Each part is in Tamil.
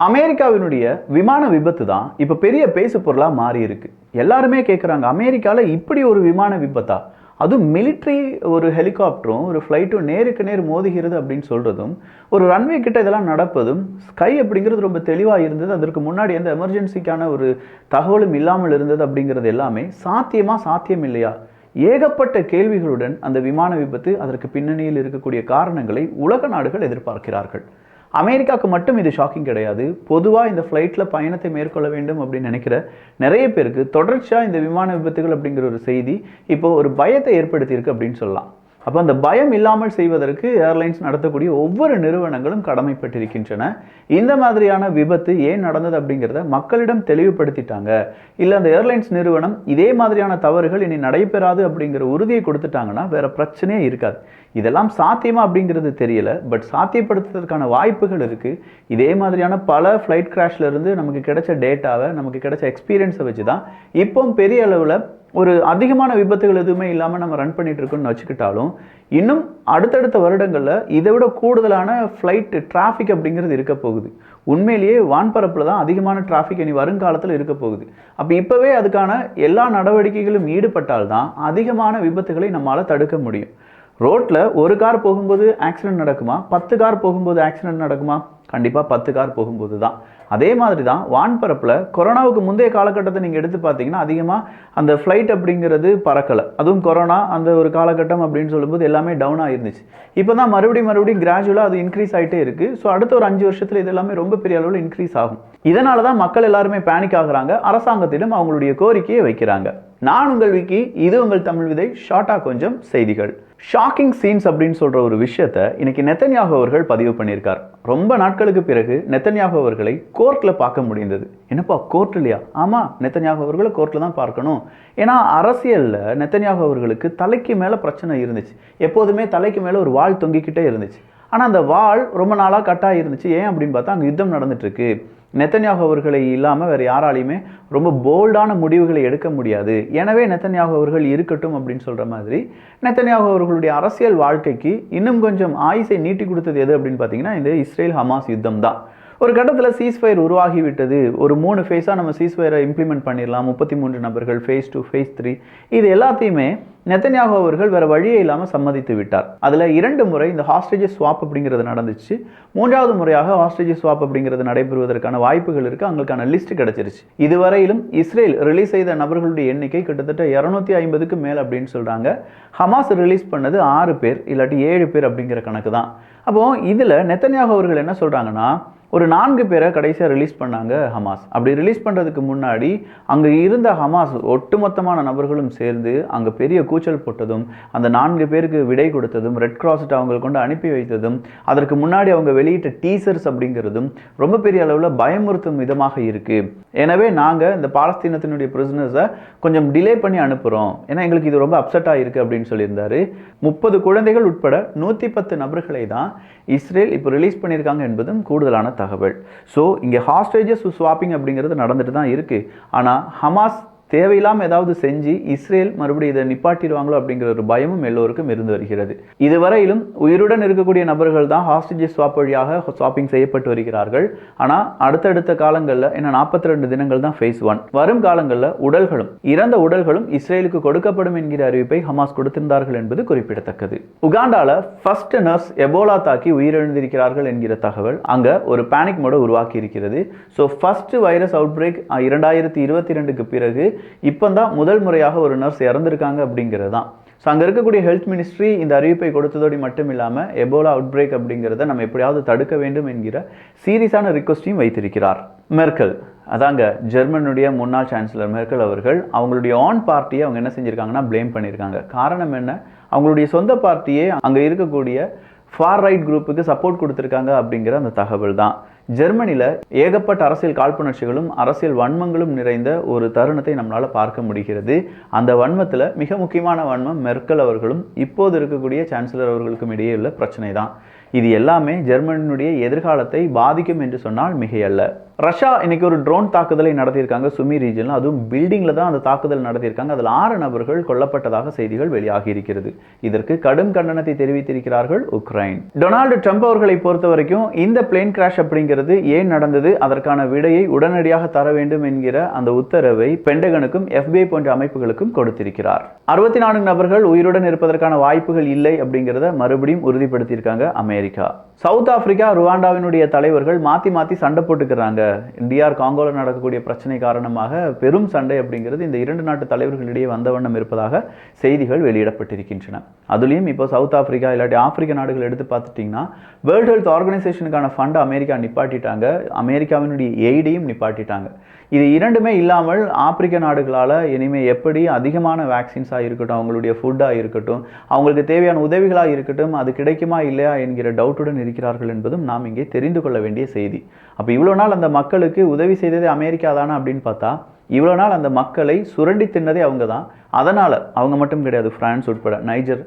அமெரிக்காவினுடைய விமான விபத்து தான் இப்போ பெரிய பேசு பொருளாக மாறி இருக்கு. எல்லாருமே கேட்குறாங்க அமெரிக்காவில் இப்படி ஒரு விமான விபத்தா? அதுவும் மிலிட்ரி ஒரு ஹெலிகாப்டரும் ஒரு ஃப்ளைட்டும் நேருக்கு நேர் மோதுகிறது அப்படின்னு சொல்கிறதும் ஒரு ரன்வே கிட்ட இதெல்லாம் நடப்பதும் ஸ்கை அப்படிங்கிறது ரொம்ப தெளிவாக இருந்தது. அதற்கு முன்னாடி எந்த எமர்ஜென்சிக்கான ஒரு தகவலும் இல்லாமல் இருந்தது அப்படிங்கிறது எல்லாமே சாத்தியமாக சாத்தியம் இல்லையா? ஏகப்பட்ட கேள்விகளுடன் அந்த விமான விபத்து அதற்கு பின்னணியில் இருக்கக்கூடிய காரணங்களை உலக நாடுகள் எதிர்பார்க்கிறார்கள். அமெரிக்காவுக்கு மட்டும் இது ஷாக்கிங் கிடையாது. பொதுவாக இந்த ஃப்ளைட்டில் பயணத்தை மேற்கொள்ள வேண்டும் அப்படின்னு நினைக்கிற நிறைய பேருக்கு தொடர்ச்சியாக இந்த விமான விபத்துகள் அப்படிங்கிற ஒரு செய்தி இப்போ ஒரு பயத்தை ஏற்படுத்தியிருக்கு அப்படின்னு சொல்லலாம். அப்போ அந்த பயம் இல்லாமல் செய்வதற்கு ஏர்லைன்ஸ் நடத்தக்கூடிய ஒவ்வொரு நிறுவனங்களும் கடமைப்பட்டிருக்கின்றன. இந்த மாதிரியான விபத்து ஏன் நடந்தது அப்படிங்கிறத மக்களிடம் தெளிவுபடுத்திட்டாங்க. இல்லை அந்த ஏர்லைன்ஸ் நிறுவனம் இதே மாதிரியான தவறுகள் இனி நடைபெறாது அப்படிங்கிற உறுதியை கொடுத்துட்டாங்கன்னா வேற பிரச்சனையே இருக்காது. இதெல்லாம் சாத்தியமா அப்படிங்கிறது தெரியல பட் சாத்தியப்படுத்துறதுக்கான வாய்ப்புகள் இருக்குது இதே மாதிரியான பல ஃப்ளைட் கிராஷ்ல இருந்து நமக்கு கிடைச்ச டேட்டாவை நமக்கு கிடைச்ச எக்ஸ்பீரியன்ஸை வச்சு தான் இப்போ பெரிய அளவில் ஒரு அதிகமான விபத்துகள் எதுவுமே இல்லாமல் நம்ம ரன் பண்ணிட்டு இருக்கோம்னு வச்சுக்கிட்டாலும் இன்னும் அடுத்தடுத்த வருடங்களில் இதை விட கூடுதலான ஃப்ளைட் டிராஃபிக் அப்படிங்கிறது இருக்க போகுது. உண்மையிலேயே வான்பரப்பில் தான் அதிகமான டிராஃபிக் இனி வருங்காலத்தில் இருக்க போகுது. அப்போ இப்போவே அதுக்கான எல்லா நடவடிக்கைகளும் ஈடுபட்டால்தான் அதிகமான விபத்துகளை நம்மளால் தடுக்க முடியும். ரோட்டில் ஒரு கார் போகும்போது ஆக்சிடென்ட் நடக்குமா? பத்து கார் போகும்போது ஆக்சிடென்ட் நடக்குமா? கண்டிப்பாக பத்து கார் போகும்போது தான். அதே மாதிரி தான் வான்பரப்பில் கொரோனாவுக்கு முந்தைய காலகட்டத்தை நீங்கள் எடுத்து பார்த்தீங்கன்னா அதிகமாக அந்த ஃப்ளைட் அப்படிங்கிறது பறக்கலை. அதுவும் கொரோனா அந்த ஒரு காலகட்டம் அப்படின்னு சொல்லும்போது எல்லாமே டவுன் ஆகிருந்துச்சு இப்போ தான் மறுபடியும் மறுபடியும் கிராஜுவலாக அது இன்க்ரீஸ் ஆகிட்டே இருக்குது ஸோ அடுத்த ஒரு அஞ்சு வருஷத்தில் இது எல்லாமே ரொம்ப பெரிய அளவில் இன்க்ரீஸ் ஆகும். இதனால தான் மக்கள் எல்லாருமே பேனிக் ஆகுறாங்க. அரசாங்கத்திடம் அவங்களுடைய கோரிக்கையை வைக்கிறாங்க. நான் உங்கள் விக்கி இது உங்கள் தமிழ் விதை ஷார்ட்டாக கொஞ்சம் செய்திகள். ஷாக்கிங் சீன்ஸ் அப்படின்னு சொல்கிற ஒரு விஷயத்த இன்னைக்கு நெத்தன்யாகு அவர்கள் பதிவு பண்ணியிருக்கார். ரொம்ப நாட்களுக்கு பிறகு நெத்தன்யாகு அவர்களை கோர்ட்டில் பார்க்க முடிந்தது. என்னப்பா கோர்ட் இல்லையா? ஆமாம் நெத்தன்யாகு அவர்களை கோர்ட்டில் தான் பார்க்கணும். ஏன்னா அரசியலில் நெத்தன்யாகு அவர்களுக்கு தலைக்கு மேலே பிரச்சனை இருந்துச்சு. எப்போதுமே தலைக்கு மேலே ஒரு வாள் தொங்கிக்கிட்டே இருந்துச்சு. ஆனால் அந்த வாள் ரொம்ப நாளாக கட்டாக இருந்துச்சு ஏன் அப்படின்னு பார்த்தா அங்கே யுத்தம் நடந்துட்டுருக்கு நெத்தன்யாகு அவர்களை இல்லாமல் வேறு யாராலையுமே ரொம்ப போல்டான முடிவுகளை எடுக்க முடியாது. எனவே நெத்தன்யாகு அவர்கள் இருக்கட்டும் அப்படின்னு சொல்கிற மாதிரி நெத்தன்யாகு அவர்களுடைய அரசியல் வாழ்க்கைக்கு இன்னும் கொஞ்சம் ஆயுசை நீட்டி கொடுத்தது எது அப்படின்னு பார்த்தீங்கன்னா இந்த இஸ்ரேல் ஹமாஸ் யுத்தம் தான் ஒரு கட்டத்தில் சீஸ்ஃபயர் உருவாகிவிட்டது. ஒரு மூணு ஃபேஸாக நம்ம சீஸ்ஃபயரை இம்ப்ளிமெண்ட் பண்ணிடலாம் முப்பத்தி மூன்று நபர்கள் ஃபேஸ் டூ ஃபேஸ் த்ரீ இது எல்லாத்தையுமே நெத்தன்யாகு அவர்கள் வேறு வழியே இல்லாமல் சம்மதித்து விட்டார். அதில் இரண்டு முறை இந்த ஹாஸ்டேஜஸ் ஸ்வாப் அப்படிங்கிறது நடந்துச்சு. மூன்றாவது முறையாக ஹாஸ்டேஜஸ் ஸ்வாப் அப்படிங்கிறது நடைபெறுவதற்கான வாய்ப்புகள் இருக்குது அவங்களுக்கான லிஸ்ட் கிடச்சிருச்சு. இதுவரையிலும் இஸ்ரேல் ரிலீஸ் செய்த நபர்களுடைய எண்ணிக்கை கிட்டத்தட்ட இரநூத்தி ஐம்பதுக்கு மேல் அப்படின்னு சொல்கிறாங்க ஹமாஸ் ரிலீஸ் பண்ணது ஆறு பேர் இல்லாட்டி ஏழு பேர் அப்படிங்கிற கணக்கு தான் அப்போது இதில் நெத்தன்யாகு அவர்கள் என்ன சொல்கிறாங்கன்னா ஒரு நான்கு பேரை கடைசியாக ரிலீஸ் பண்ணாங்க ஹமாஸ் அப்படி ரிலீஸ் பண்ணுறதுக்கு முன்னாடி அங்கே இருந்த ஹமாஸ் ஒட்டுமொத்தமான நபர்களும் சேர்ந்து அங்கே பெரிய கூச்சல் போட்டதும் அந்த நான்கு பேருக்கு விடை கொடுத்ததும் ரெட் கிராஸ்ட்டு அவங்களை கொண்டு அனுப்பி வைத்ததும் அதற்கு முன்னாடி அவங்க வெளியிட்ட டீசர்ஸ் அப்படிங்கிறதும் ரொம்ப பெரிய அளவில் பயமுறுத்தும் விதமாக இருக்குது எனவே நாங்கள் இந்த பாலஸ்தீனத்தினுடைய பிரிசனர்ஸை கொஞ்சம் டிலே பண்ணி அனுப்புகிறோம் ஏன்னா எங்களுக்கு இது ரொம்ப அப்செட்டாக இருக்குது அப்படின்னு சொல்லியிருந்தாரு. முப்பது குழந்தைகள் உட்பட நூற்றி பத்து நபர்களை தான் இஸ்ரேல் இப்போ ரிலீஸ் பண்ணியிருக்காங்க என்பதும் கூடுதலான தகவல். ஸோ இங்கே ஹாஸ்டேஜஸ் ஸ்வாப்பிங் அப்படிங்கிறது நடந்துட்டு தான் இருக்குது ஆனால் ஹமாஸ் தேவையில்லாமல் ஏதாவது செஞ்சு இஸ்ரேல் மறுபடியும் இதை நிப்பாட்டிடுவாங்களோ அப்படிங்கிற ஒரு பயமும் எல்லோருக்கும் இருந்து வருகிறது. இதுவரையிலும் உயிருடன் இருக்கக்கூடிய நபர்கள் தான் ஹாஸ்டேஜஸ் ஸ்வாப் வழியாக ஸ்வாப்பிங் செய்யப்பட்டு வருகிறார்கள். ஆனால் அடுத்தடுத்த காலங்களில் என்ன நாற்பத்தி ரெண்டு தினங்கள் தான் ஃபேஸ் ஒன் வரும் காலங்களில் உடல்களும் இறந்த உடல்களும் இஸ்ரேலுக்கு கொடுக்கப்படும் என்கிற அறிவிப்பை ஹமாஸ் கொடுத்திருந்தார்கள் என்பது குறிப்பிடத்தக்கது. உகாண்டால ஃபர்ஸ்ட் நர்ஸ் எபோலா தாக்கி உயிரிழந்திருக்கிறார்கள் என்கிற தகவல் அங்கே ஒரு பேனிக் மோட உருவாக்கி இருக்கிறது so first virus outbreak இரண்டாயிரத்தி இருபத்தி ரெண்டுக்கு பிறகு இப்போ தான் முதல் முறையாக ஒரு நர்ஸ் இறந்திருக்காங்க அப்படிங்கிறது தான் ஸோ அங்கே இருக்கக்கூடிய ஹெல்த் மினிஸ்ட்ரி இந்த அறிவிப்பை கொடுத்ததோடு மட்டும் இல்லாமல் எபோலா அவுட் பிரேக் அப்படிங்கிறத நம்ம எப்படியாவது தடுக்க வேண்டும் என்கிற சீரியஸான ரிக்வஸ்டையும் வைத்திருக்கிறார். மெர்க்கல் அதாங்க ஜெர்மனுடைய முன்னாள் சான்சலர் மெர்க்கல் அவர்கள் அவங்களுடைய ஆன் பார்ட்டியை அவங்க என்ன செஞ்சுருக்காங்கன்னா ப்ளேம் பண்ணியிருக்காங்க காரணம் என்ன? அவங்களுடைய சொந்த பார்ட்டியே அங்கே இருக்கக்கூடிய ஃபார் ரைட் குரூப்புக்கு சப்போர்ட் கொடுத்துருக்காங்க அப்படிங்கிற அந்த தகவல் தான் ஜெர்மனியில் ஏகப்பட்ட அரசியல் காழ்ப்புணர்ச்சிகளும் அரசியல் வன்மங்களும் நிறைந்த ஒரு தருணத்தை நம்மளால் பார்க்க முடிகிறது. அந்த வன்மத்தில் மிக முக்கியமான வன்மம் மெர்க்கல் அவர்களும் இப்போது இருக்கக்கூடிய சான்சலர் அவர்களுக்கும் இடையே உள்ள பிரச்சனை தான் இது எல்லாமே ஜெர்மனியினுடைய எதிர்காலத்தை பாதிக்கும் என்று சொன்னால் மிகையல்ல. ரஷ்யா இன்னைக்கு ஒரு ட்ரோன் தாக்குதலை நடத்தியிருக்காங்க சுமி ரீஜனில் அதுவும் பில்டிங்கில் தான் அந்த தாக்குதல் நடத்தியிருக்காங்க. அதில் ஆறு நபர்கள் கொல்லப்பட்டதாக செய்திகள் வெளியாகி இருக்கிறது. இதற்கு கடும் கண்டனத்தை தெரிவித்திருக்கிறார்கள் உக்ரைன். டொனால்டு ட்ரம்ப் அவர்களை பொறுத்த வரைக்கும் இந்த பிளேன் கிராஷ் அப்படிங்கிறது ஏன் நடந்தது? அதற்கான விடையை உடனடியாக தர வேண்டும் என்கிற அந்த உத்தரவை பெண்டகனுக்கும் எஃபிஐ போன்ற அமைப்புகளுக்கும் கொடுத்திருக்கிறார். அறுபத்தி நான்கு நபர்கள் உயிருடன் இருப்பதற்கான வாய்ப்புகள் இல்லை அப்படிங்கிறத மறுபடியும் உறுதிப்படுத்தியிருக்காங்க அமெரிக்கா. சவுத் ஆப்பிரிக்கா ருவாண்டாவினுடைய தலைவர்கள் மாத்தி மாத்தி சண்டை போட்டுக்கிறாங்க. டிஆர் காங்கோவில் நடக்கக்கூடிய பிரச்சனை காரணமாக பெரும் சண்டை அப்படிங்கிறது இந்த இரண்டு நாட்டு தலைவர்களிடையே வந்த வண்ணம் இருப்பதாக செய்திகள் வெளியிடப்பட்டிருக்கின்றன. அதுலேயும் இப்போ சவுத் ஆப்பிரிக்கா இல்லாட்டி ஆப்பிரிக்க நாடுகள் எடுத்து பார்த்துட்டிங்கன்னா வேர்ல்டு ஹெல்த் ஆர்கனைசேஷனுக்கான ஃபண்டை அமெரிக்கா நிப்பாட்டிட்டாங்க. அமெரிக்காவினுடைய எய்டையும் நிப்பாட்டிட்டாங்க. இது இரண்டுமே இல்லாமல் ஆப்பிரிக்க நாடுகளால் இனிமேல் எப்படி அதிகமான வேக்சின்ஸாக இருக்கட்டும் அவங்களுடைய ஃபுட்டாக இருக்கட்டும் அவங்களுக்கு தேவையான உதவிகளாக இருக்கட்டும் அது கிடைக்குமா இல்லையா என்கிற டவுட்டுடன் இருக்கிறார்கள் என்பதும் நாம் இங்கே தெரிந்து கொள்ள வேண்டிய செய்தி. அப்போ இவ்வளோ நாள் அந்த மக்களுக்கு உதவி செய்ததே அமெரிக்கா தானே அப்படின்னு பார்த்தா இவ்வளோ நாள் அந்த மக்களை சுரண்டி தின்னதே அவங்க தான். அதனால் அவங்க மட்டும் கிடையாது ஃப்ரான்ஸ் உட்பட நைஜர்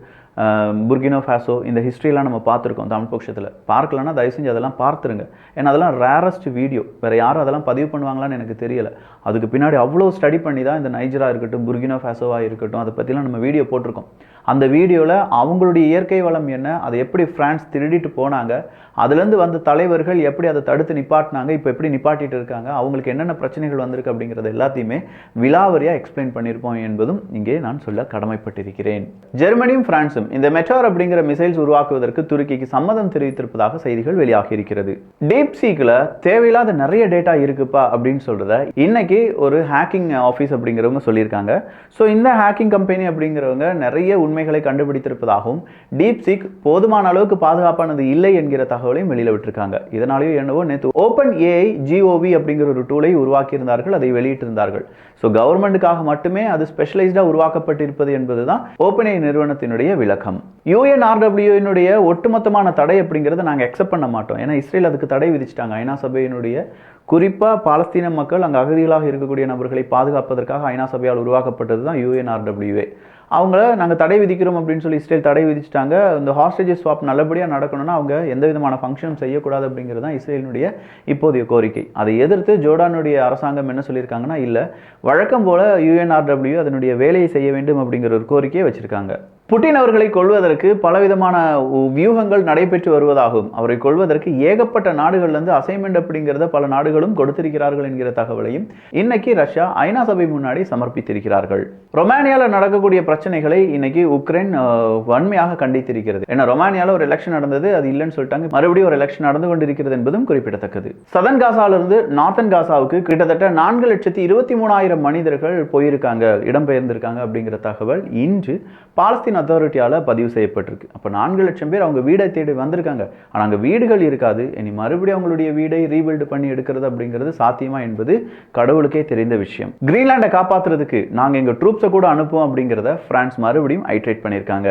புர்கினோ ஃபேசோ இந்த ஹிஸ்ட்ரியெலாம் நம்ம பார்த்துருக்கோம் தமிழ் பட்சத்தில் பார்க்கலன்னா தயவு செஞ்சு அதெல்லாம் பார்த்துருங்க. ஏன்னா அதெல்லாம் ரேரஸ்ட் வீடியோ வேறு யாரும் அதெல்லாம் பதிவு பண்ணுவாங்களான்னு எனக்கு தெரியல. அதுக்கு பின்னாடி அவ்வளோ ஸ்டடி பண்ணி தான் இந்த நைஜராக இருக்கட்டும் புர்கினோ ஃபேசோவாக இருக்கட்டும் அதை பற்றிலாம் நம்ம வீடியோ போட்டிருக்கோம். அந்த வீடியோவில் அவங்களுடைய இயற்கை வளம் என்ன அதை எப்படி ஃப்ரான்ஸ் திருடிட்டு போனாங்க அதுலேருந்து வந்த தலைவர்கள் எப்படி அதை தடுத்து நிப்பாட்டினாங்க இப்போ எப்படி நிப்பாட்டிட்டு இருக்காங்க அவங்களுக்கு என்னென்ன பிரச்சனைகள் வந்திருக்கு அப்படிங்கிறது எல்லாத்தையுமே விலாவரியாக எக்ஸ்பிளைன் பண்ணியிருப்போம் என்பதும் இங்கே நான் சொல்ல கடமைப்பட்டிருக்கிறேன். ஜெர்மனியும் பிரான்சும் இந்த மெட்டார் அப்படிங்கிற மிசைல்ஸ் உருவாக்குவதற்கு துருக்கிக்கு சம்மதம் தெரிவித்திருப்பதாக செய்திகள் வெளியாகி இருக்கிறது. டீப் சீக்கில் தேவையில்லாத நிறைய டேட்டா இருக்குப்பா அப்படின்னு சொல்கிறத இன்னைக்கு ஒரு ஹேக்கிங் ஆஃபீஸ் அப்படிங்கிறவங்க சொல்லியிருக்காங்க. ஸோ இந்த ஹேக்கிங் கம்பெனி அப்படிங்கிறவங்க நிறைய உண்மை உண்மைகளை கண்டுபிடித்திருப்பதாகவும் டீப்சிக் போதுமான அளவுக்கு பாதுகாப்பானது இல்லை என்கிற தகவலையும் வெளியில விட்டிருக்காங்க. இதனாலேயோ என்னவோ நேற்று ஓப்பன் ஏஐ ஜிஓவி அப்படிங்கிற ஒரு டூலை உருவாக்கியிருந்தார்கள் அதை வெளியிட்டிருந்தார்கள். ஸோ கவர்மெண்ட்டுக்காக மட்டுமே அது ஸ்பெஷலைஸ்டாக உருவாக்கப்பட்டிருப்பது என்பதுதான் ஓப்பன் ஏஐ நிறுவனத்தினுடைய விளக்கம். யூஎன்ஆர்டபிள்யூனுடைய ஒட்டுமொத்தமான தடை அப்படிங்கிறத நாங்கள் அக்செப்ட் பண்ண மாட்டோம். ஏன்னா இஸ்ரேல் அதுக்கு தடை விதிச்சிட்டாங்க. ஐநா சபையினுடைய குறிப்பாக பாலஸ்தீன மக்கள் அங்கே அகதிகளாக இருக்கக்கூடிய நபர்களை பாதுகாப்பதற்காக ஐநா சபையால் உருவாக்கப்பட்டது தான் யூஎன்ஆர்டபிள்யூஏ அவங்கள நாங்கள் தடை விதிக்கிறோம் அப்படின்னு சொல்லி இஸ்ரேல் தடை விதிச்சிட்டாங்க. இந்த ஹாஸ்டேஜ் ஸ்வாப் நல்லபடியாக நடக்கணும்னா அவங்க எந்த விதமான ஃபங்க்ஷனும் செய்யக்கூடாது அப்படிங்கிறது தான் இஸ்ரேலினுடைய இப்போதைய கோரிக்கை. அதை எதிர்த்து ஜோர்டானுடைய அரசாங்கம் என்ன சொல்லியிருக்காங்கன்னா இல்லை வழக்கம் போல யூஎன்ஆர்டபிள்யூ அதனுடைய வேலையை செய்ய வேண்டும் அப்படிங்கிற ஒரு கோரிக்கையை வச்சுருக்காங்க. புட்டின் அவர்களை கொள்வதற்கு பலவிதமான வியூகங்கள் நடைபெற்று வருவதாகவும் அவரை கொள்வதற்கு ஏகப்பட்ட நாடுகள்லேருந்து அசைன்மெண்ட் அப்படிங்கிறத பல நாடுகளும் கொடுத்திருக்கிறார்கள் என்கிற தகவலையும் இன்னைக்கு ரஷ்யா ஐநா சபை முன்னாடி சமர்ப்பித்திருக்கிறார்கள். ரொமானியாவில் நடக்கக்கூடிய பிரச்சனைகளை இன்னைக்கு உக்ரைன் வன்மையாக கண்டித்திருக்கிறது. ஏன்னா ரொமானியாவில் ஒரு எலெக்ஷன் நடந்தது அது இல்லைன்னு சொல்லிட்டாங்க. மறுபடியும் ஒரு எலெக்ஷன் நடந்து கொண்டிருக்கிறது என்பதும் குறிப்பிடத்தக்கது. சதன் காசாவிலிருந்து நார்த்தன் காசாவுக்கு கிட்டத்தட்ட நான்கு லட்சத்தி இருபத்தி மூணாயிரம் மனிதர்கள் போயிருக்காங்க இடம்பெயர்ந்திருக்காங்க அப்படிங்கிற தகவல் இன்று பாலஸ்தீன் அத்தாரிட்டியால் பதிவு செய்யப்பட்டிருக்கு. அப்போ நான்கு லட்சம் பேர் அவங்க வீடை தேடி வந்திருக்காங்க. ஆனால் அங்கே வீடுகள் இருக்காது. இனி மறுபடியும் அவங்களுடைய வீடை ரீபில்டு பண்ணி எடுக்கிறது அப்படிங்கிறது சாத்தியமா என்பது கடவுளுக்கே தெரிந்த விஷயம். கிரீன்லாண்டை காப்பாற்றுறதுக்கு நாங்கள் எங்கள் ட்ரூப்ஸை கூட அனுப்புவோம் அப்படிங்கிறத பிரான்ஸ் மறுபடியும் ஐட்ரேட் பண்ணியிருக்காங்க.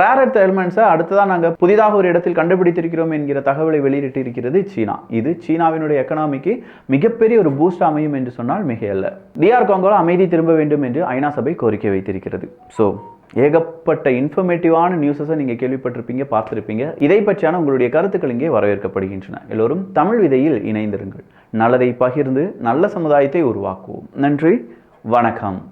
ரேர் எர்த் எலிமெண்ட்ஸை அடுத்ததான் நாங்கள் புதிதாக ஒரு இடத்தில் கண்டுபிடித்திருக்கிறோம் என்கிற தகவலை வெளியிட்டு இருக்கிறது சீனா. இது சீனாவினுடைய எக்கனாமிக்கு மிகப்பெரிய ஒரு பூஸ்ட் அமையும் என்று சொன்னால் மிகையல்ல. டிஆர் காங்கோல அமைதி திரும்ப வேண்டும் என்று ஐநா சபை கோரிக்கை வைத்திருக்கிறது. ஸோ ஏகப்பட்ட இன்ஃபர்மேட்டிவான நியூஸஸை நீங்கள் கேள்விப்பட்டிருப்பீங்க பார்த்துருப்பீங்க. இதை பற்றியான உங்களுடைய கருத்துக்கள் இங்கே வரவேற்கப்படுகின்றன. எல்லோரும் தமிழ் விதையில் இணைந்திருங்கள். நல்லதை பகிர்ந்து நல்ல சமுதாயத்தை உருவாக்குவோம். நன்றி. வணக்கம்.